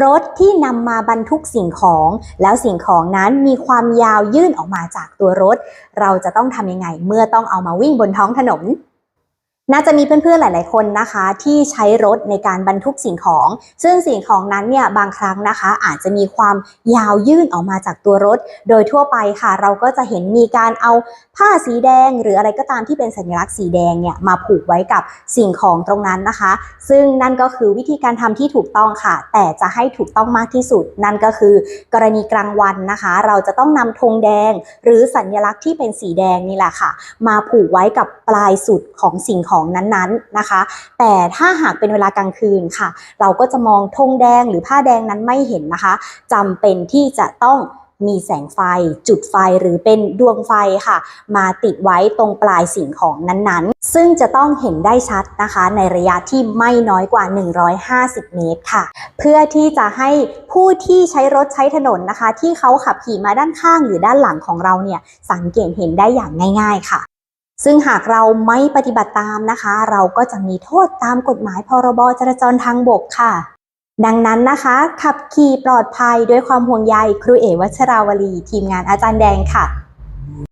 รถที่นำมาบรรทุกสิ่งของ แล้วสิ่งของนั้นมีความยาวยื่นออกมาจากตัวรถ เราจะต้องทำยังไงเมื่อต้องเอามาวิ่งบนท้องถนน น่าจะมีเพื่อนๆ หลาย ๆ คนนะคะ ที่ใช้รถในการบรรทุกสิ่งของ ซึ่งสิ่งของนั้นเนี่ยบางครั้งนะคะ อาจจะมีความยาวยื่นออกมาจากตัวรถ โดยทั่วไปค่ะ เราก็จะเห็นมีการเอาผ้าสีแดง หรืออะไรก็ตามที่เป็นสัญลักษณ์สีแดงเนี่ยมาผูกไว้กับสิ่งของตรงนั้นนะคะ ซึ่งนั่นก็คือวิธีการทำที่ถูกต้องค่ะ แต่จะให้ถูกต้องมากที่สุด นั่นก็คือ กรณีกลางวันนะคะ เราจะต้องนำธงแดง หรือสัญลักษณ์ที่เป็นสีแดงนี่แหละค่ะ มาผูกไว้กับปลายสุดของสิ่งของของนั้นๆนะคะ แต่ถ้าหากเป็นเวลากลางคืนค่ะ เราก็จะมองธงแดงหรือผ้าแดงนั้นไม่เห็นนะคะจำเป็นที่จะต้องมีแสงไฟ จุดไฟหรือเป็นดวงไฟค่ะ มาติดไว้ตรงปลายสิ่งของนั้นๆ ซึ่งจะต้องเห็นได้ชัดนะคะ ในระยะที่ไม่น้อยกว่า 150 เมตรค่ะ เพื่อที่จะให้ผู้ที่ใช้รถใช้ถนนนะคะ ที่เขาขับขี่มาด้านข้างหรือด้านหลังของเราเนี่ยสังเกตเห็นได้อย่างง่าย ๆ ค่ะ ซึ่งหากเราไม่ปฏิบัติตามนะคะ เราก็จะมีโทษตามกฎหมายพรบจราจรทางบกค่ะ ดังนั้นนะคะ ขับขี่ปลอดภัยด้วยความห่วงใยครูเอวัชราวลี ทีมงานอาจารย์แดงค่ะ